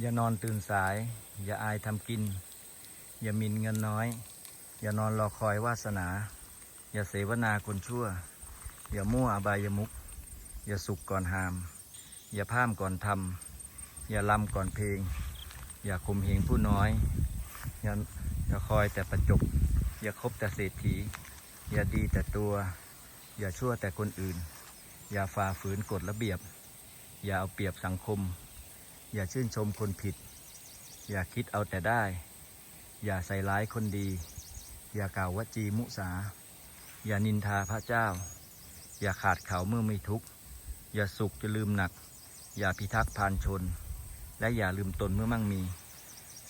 อย่านอนตื่นสาย อย่าอายทำกิน อย่ามินเงินน้อย อย่านอนรอคอยวาสนา อย่าเสวนาคนชั่ว อย่ามั่วอบายมุก อย่าสุกก่อนหาม อย่าพามก่อนทำอย่าลำก่อนเพลง อย่าข่มเหงผู้น้อย อย่าอย่าคอยแต่ประจบ อย่าคบแต่เศรษฐี อย่าดีแต่ตัว อย่าชั่วแต่คนอื่น อย่าฝ่าฝืนกฎระเบียบ อย่าเอาเปรียบสังคม อย่าชื่นชมคนผิด อย่าคิดเอาแต่ได้ อย่าใส่ร้ายคนดี อย่ากล่าววจีมุสา อย่านินทาพระเจ้า อย่าขาดเขาเมื่อไม่ทุกข์ อย่าสุขจะลืมหนัก อย่าพิทักษ์พานชน และอย่าลืมตนเมื่อมั่งมี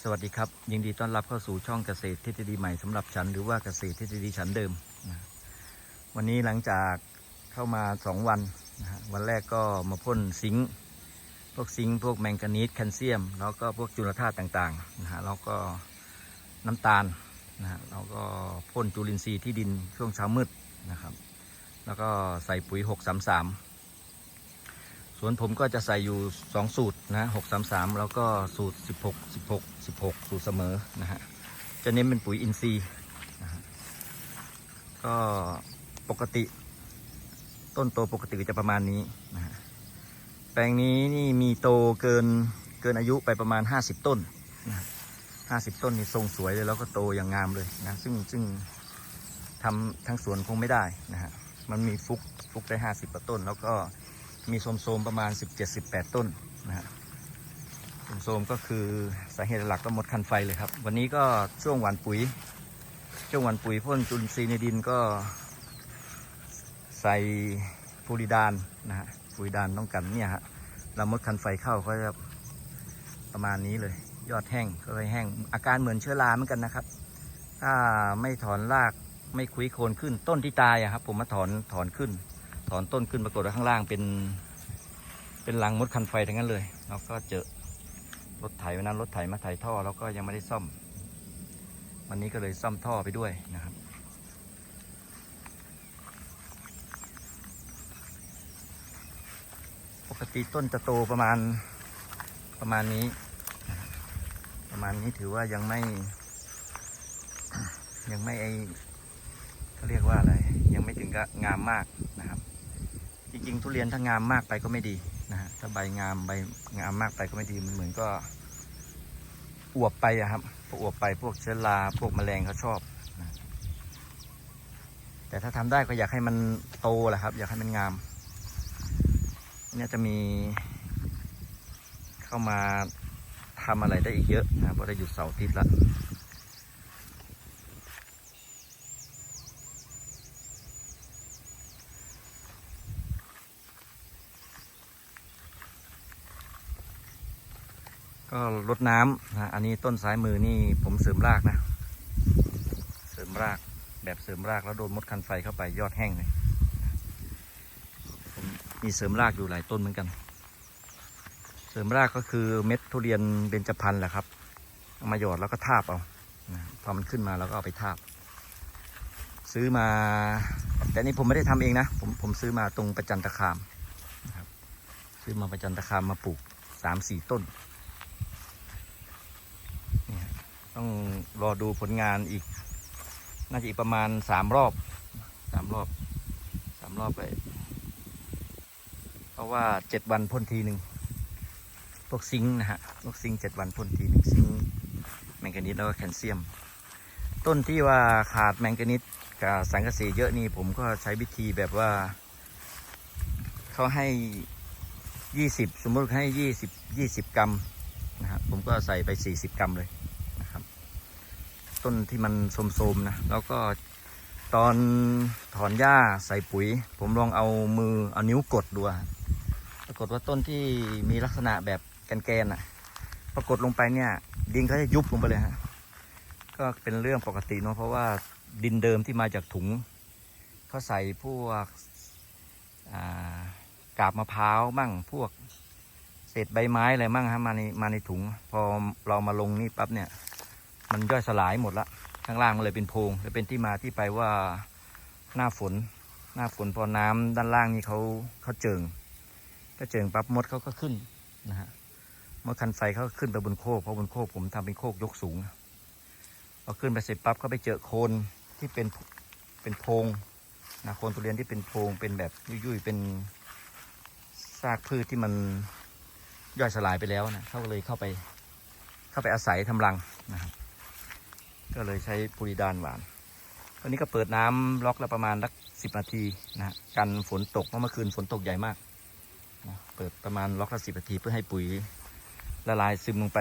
สวัสดีครับ ยินดีต้อนรับเข้าสู่ช่องเกษตรทฤษฎีใหม่สำหรับฉันหรือว่าเกษตรทฤษฎีฉันเดิม วันนี้หลังจากเข้ามาสองวันวันแรกก็มาพ่นซิงค์ พวกซิงค์พวกแมงกานีสแคลเซียม แล้วก็พวกจุลธาตุต่างๆนะฮะแล้วก็น้ำตาลนะฮะแล้วก็พ่นจุลินทรีย์ที่ดินช่วงเช้ามืดนะครับ แล้วก็ใส่ปุ๋ย 633 สวนผมก็จะใส่อยู่ 2 สูตรนะ633 แล้วก็สูตร 16 16 16 สูตรเสมอนะฮะจะเน้นเป็นปุ๋ยอินทรีย์นะฮะก็ปกติต้นโตปกติจะประมาณนี้นะฮะ แปลงนี้นี่มีโตเกินเกินอายุไปประมาณ 50 ต้นนะห้าสิบต้นนี่ทรงสวยเลยแล้วก็โตอย่างงามเลยนะซึ่งซึ่งทำทั้งสวนคงไม่ได้นะฮะมันมีฟุกฟุกได้ห้าสิบกว่าต้น แล้วก็มีโสมโสมประมาณสิบเจ็ดสิบแปดต้นนะฮะโสมโสมก็คือสาเหตุหลักก็หมดคันไฟเลยครับ วันนี้ก็ช่วงหวานปุ๋ย ช่วงหวานปุ๋ยพ่นจุลินทรีย์ในดินก็ใส่ฟูริดานนะฮะ ฟูริดานต้องกันเนี่ยฮะเรามดคันไฟเข้าก็จะประมาณนี้เลย ยอดแห้งก็เลยแห้ง อาการเหมือนเชื้อราเหมือนกันนะครับ ถ้าไม่ถอนรากไม่คุยโคนขึ้นต้นที่ตายอะครับ ผมมาถอนถอนขึ้น ถอนต้นขึ้นปรากฏว่าข้างล่างเป็น เป็นรังมดคันไฟทั้งนั้นเลยแล้วก็เจอรถไถวันนั้นรถไถมาไถท่อแล้วก็ยังไม่ได้ซ่อม วันนี้ก็เลยซ่อมท่อไปด้วยนะครับ ปก ติต้นจะโตประมาณประมาณนี้ ประมาณนี้ถือว่ายังไม่ ยังไม่ไอเขาเรียกว่าอะไร ยังไม่ถึงกับงามมากนะครับ จริงๆทุเรียนถ้างามมากไปก็ไม่ดีนะฮะถ้าใบงามใบงามมากไปก็ไม่ดีมันเหมือนก็อวบไปอะครับพวกอวบไปพวกเชื้อราพวกแมลงเขาชอบนะแต่ถ้าทำได้ก็อยากให้มันโตแหละครับ อยากให้มันงาม เนี่ยจะมีเข้ามาทำอะไรได้อีกเยอะนะเพราะได้หยุดเสาร์อาทิตย์ล้วก็รดน้ำนะอันนี้ต้นซ้ายมือนี่ผมเสริมรากนะ เสริมรากแบบเสริมรากแล้วโดนมดคันไฟเข้าไปยอดแห้งเลย มีเสริมรากอยู่หลายต้นเหมือนกัน เสริมรากก็คือเม็ดทุเรียนเบญจพรรณแหละครับเอามาหยอดแล้วก็ทาบเอาพอมันขึ้นมาแล้วก็เอาไปทาบ ซื้อมา แต่นี่ผมไม่ได้ทำเองนะ ผมผมซื้อมาตรงประจันตคามนะครับซื้อมาประจันตคามมาปลูกสามสี่ต้นต้องรอดูผลงานอีก น่าจะอีกประมาณสามรอบสามรอบสามรอบไป เพราะว่าเจ็ดวันพ่นทีหนึ่งพวกซิงค์นะฮะพวกซิงค์เจ็ดวันพ่นทีหนึ่งซิงค์แมงกานีสแล้วก็แคลเซียม ต้นที่ว่าขาดแมงกานีสกับสังกะสีเยอะนี่ผมก็ใช้วิธีแบบว่าเขาให้ยี่สิบสมมติให้ยี่สิบยี่สิบกรัมนะครับผมก็ใส่ไปสี่สิบกรัมเลยนะครับ ต้นที่มันโสมๆนะแล้วก็ ตอนถอนหญ้าใส่ปุ๋ย ผมลองเอามือเอานิ้วกดดูปรากฏว่าต้นที่มีลักษณะแบบแกนๆอะ ปรากฏลงไปเนี่ย ดินเขาจะยุบลงไปเลยฮะก็เป็นเรื่องปกติเนาะเพราะว่าดินเดิมที่มาจากถุงเขาใส่พวกกาบมะพร้าวมั่งพวกเศษใบไม้อะไรมั่งฮะมาในมาในถุง พอเรามาลงนี่ปั๊บเนี่ย มันย่อยสลายหมดละ ข้างล่างมันเลยเป็นโพรงเลยเป็นที่มาที่ไปว่าหน้าฝน หน้าฝนพอน้ำด้านล่างนี่เขาเขาเจิงก็เจิงปั๊บมดเขาก็ขึ้นนะฮะเมื่อคันไฟเขาขึ้นไปบนโคกเพราะบนโคกผมทำเป็นโคกยกสูงพอขึ้นไปเสร็จปั๊บเขาไปเจอโคนที่เป็นเป็นโพรงนะโคนทุเรียนที่เป็นโพรงเป็นแบบยุ่ยๆเป็นซากพืชที่มันย่อยสลายไปแล้วนะเขาก็เลยเข้าไปเข้าไปอาศัยทำรังนะครับ ก็เลยใช้ปูริดานหวานตอนนี้ก็เปิดน้ำล็อกแล้วประมาณสักสิบนาทีนะกันฝนตกเพราะเมื่อคืนฝนตกใหญ่มากนะเปิดประมาณล็อกละสิบนาทีเพื่อให้ปุ๋ยละลายซึมลงไป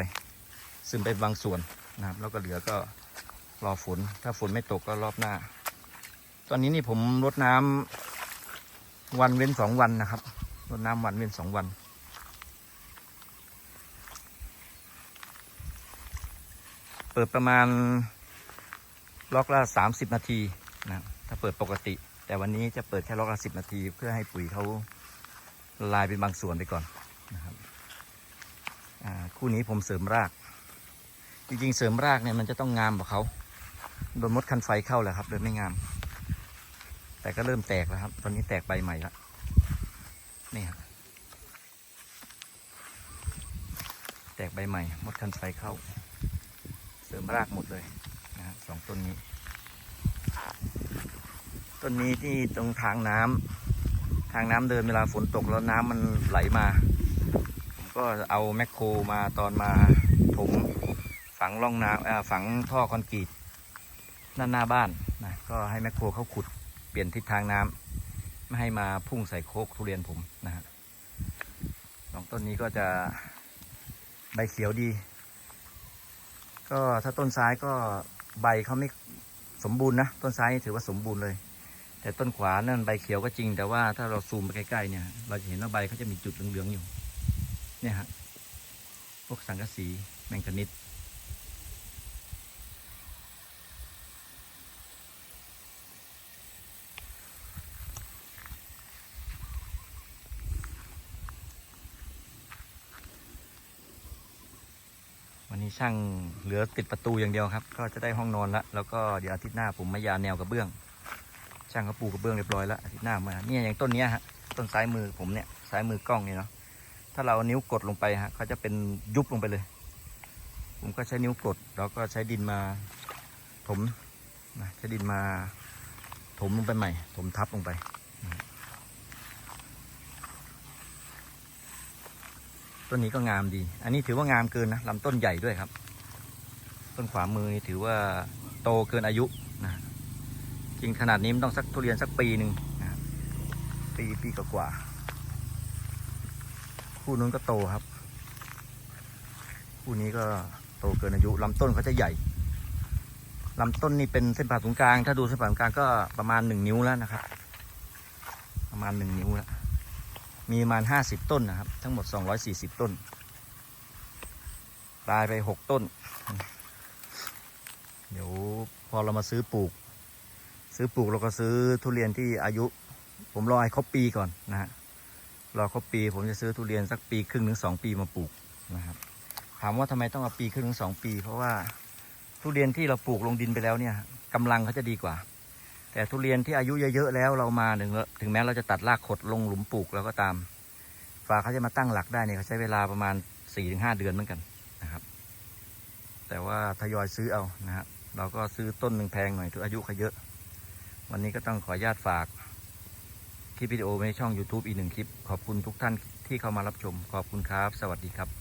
ซึมไปบางส่วนนะครับ แล้วก็เหลือก็รอฝน ถ้าฝนไม่ตกก็รอบหน้า ตอนนี้นี่ผมรดน้ำวันเว้นสองวันนะครับรดน้ำวันเว้นสองวันเปิดประมาณ ล็อกละสามสิบนาทีนะถ้าเปิดปกติ แต่วันนี้จะเปิดแค่ล็อกละสิบนาที เพื่อให้ปุ๋ยเขาลายเป็นบางส่วนไปก่อนนะครับคู่นี้ผมเสริมราก จริงๆ เสริมรากเนี่ยมันจะต้องงามกว่าเขาโดนมดคันไฟเข้าแหละครับเลยไม่งาม แต่ก็เริ่มแตกแล้วครับ ตอนนี้แตกใบใหม่ล้วนี่ครับแตกใบใหม่มดคันไฟเข้า เสริมรากหมดเลย องต้นนี้ ต้นนี้ที่ตรงทางน้ำทางน้ำเดินเวลาฝนตกแล้วน้ำมันไหลมา ผมก็เอาแมคโครมาตอนมาถมฝังร่องน้ำฝังท่อคอนกรีตด้านหน้าบ้านนะก็ให้แมคโครเขาขุดเปลี่ยนทิศทางน้ำไม่ให้มาพุ่งใส่โคกทุเรียนผมนะฮะสองต้นนี้ก็จะใบเขียวดี ก็ถ้าต้นซ้ายก็ ใบเขาไม่สมบูรณ์นะ ต้นซ้ายนี่ถือว่าสมบูรณ์เลย แต่ต้นขวานั่นใบเขียวก็จริง แต่ว่าถ้าเราซูมไปใกล้ๆเนี่ย เราจะเห็นว่าใบเขาจะมีจุดเหลืองๆอยู่ เนี่ยฮะพวกสังกะสีแมงกานิด ช่างเหลือติดประตูอย่างเดียวครับ ก็จะได้ห้องนอนละแล้วก็เดี๋ยวอาทิตย์หน้าผมมายาแนวกระเบื้อง ช่างเขาปูกระเบื้องเรียบร้อยแล้วอาทิตย์หน้ามาเนี่ยอย่างต้นเนี้ยฮะต้นซ้ายมือผมเนี่ยซ้ายมือกล้องเนี่ยเนาะถ้าเราเอานิ้วกดลงไปฮะเขาจะเป็นยุบลงไปเลย ผมก็ใช้นิ้วกดแล้วก็ใช้ดินมาถมนะใช้ดินมาถมลงไปใหม่ ถมทับลงไปนะ ต้นนี้ก็งามดี อันนี้ถือว่างามเกินนะลำต้นใหญ่ด้วยครับ ต้นขวามือนี่ถือว่าโตเกินอายุนะจริงขนาดนี้มันต้องสักทุเรียนสักปีหนึ่งนะปีปีกว่าคู่นู้นก็โตครับ คู่นี้ก็โตเกินอายุลำต้นเขาจะใหญ่ลำต้นนี่เป็นเส้นผ่าศูนย์กลาง ถ้าดูเส้นผ่าศูนย์กลางก็ประมาณหนึ่งนิ้วแล้วนะครับ ประมาณหนึ่งนิ้วแล้ว มีประมาณห้าสิบต้นนะครับ ทั้งหมดสองร้อยสี่สิบต้น ตายไปหกต้น เดี๋ยวพอเรามาซื้อปลูก ซื้อปลูกเราก็ซื้อทุเรียนที่อายุ ผมรอให้ครบปีก่อนนะฮะรอครบปีผมจะซื้อทุเรียนสักปีครึ่งถึงสองปีมาปลูกนะครับ ถามว่าทำไมต้องเอาปีครึ่งถึงสองปี เพราะว่าทุเรียนที่เราปลูกลงดินไปแล้วเนี่ยกำลังเขาจะดีกว่า แต่ทุเรียนที่อายุเยอะๆแล้วเรามาถึงถึงแม้เราจะตัดรากขดลงหลุมปลูกแล้วก็ตาม ฝาเขาจะมาตั้งหลักได้เนี่ยเขาใช้เวลาประมาณสี่ถึงห้าเดือนเหมือนกันนะครับ แต่ว่าทยอยซื้อเอานะฮะเราก็ซื้อต้นหนึ่งแพงหน่อยถืออายุเขาเยอะ วันนี้ก็ต้องขออนุญาตฝากคลิปวิดีโอในช่อง YouTube อีกหนึ่งคลิป ขอบคุณทุกท่านที่เข้ามารับชม ขอบคุณครับ สวัสดีครับ